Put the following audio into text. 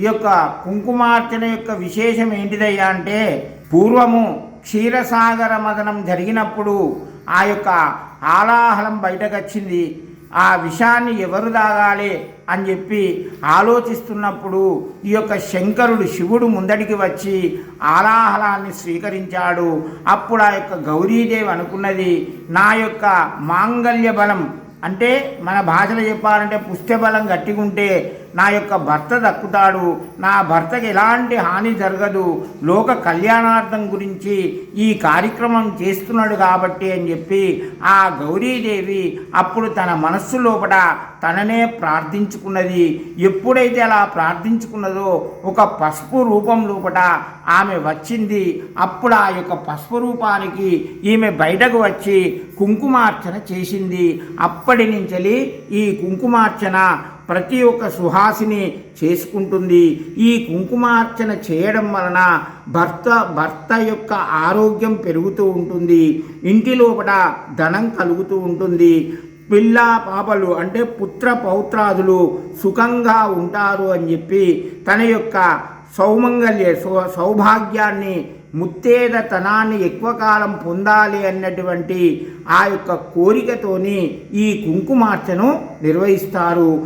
ఈ యొక్క కుంకుమార్చన యొక్క విశేషం ఏంటిదయ్యా అంటే పూర్వము క్షీరసాగర మదనం జరిగినప్పుడు ఆ యొక్క ఆలాహలం బయటకొచ్చింది. ఆ విషాన్ని ఎవరు తాగాలి అని చెప్పి ఆలోచిస్తున్నప్పుడు ఈ యొక్క శంకరుడు శివుడు ముందడికి వచ్చి ఆలాహలాన్ని స్వీకరించాడు. అప్పుడు ఆ యొక్క గౌరీదేవి అనుకున్నది నా యొక్క మాంగల్య బలం అంటే మన భాషలో చెప్పాలంటే పుష్యబలం గట్టిగుంటే నా యొక్క భర్త దక్కుతాడు. నా భర్తకి ఎలాంటి హాని జరగదు. లోక కళ్యాణార్థం గురించి ఈ కార్యక్రమం చేస్తున్నాడు కాబట్టి అని చెప్పి ఆ గౌరీదేవి అప్పుడు తన మనస్సు లోపల తననే ప్రార్థించుకున్నది. ఎప్పుడైతే అలా ప్రార్థించుకున్నదో ఒక పసుపు రూపం లోపల ఆమె వచ్చింది. అప్పుడు ఆ యొక్క పసుపు రూపానికి ఈమె బయటకు వచ్చి కుంకుమార్చన చేసింది. అప్పటి నుంచి ఈ కుంకుమార్చన ప్రతి ఒక్క సుహాసిని చేసుకుంటుంది. ఈ కుంకుమార్చన చేయడం వలన భర్త భర్త యొక్క ఆరోగ్యం పెరుగుతూ ఉంటుంది. ఇంటి లోపల ధనం కలుగుతూ ఉంటుంది. పిల్ల పాపలు అంటే పుత్ర పౌత్రాదులు సుఖంగా ఉంటారు అని చెప్పి తన యొక్క సౌమంగల్య సౌ- సౌభాగ్యాన్ని ముత్తేదతనాన్ని ఎక్కువ కాలం పొందాలి అన్నటువంటి ఆ యొక్క కోరికతోని ఈ కుంకుమార్చను నిర్వహిస్తారు.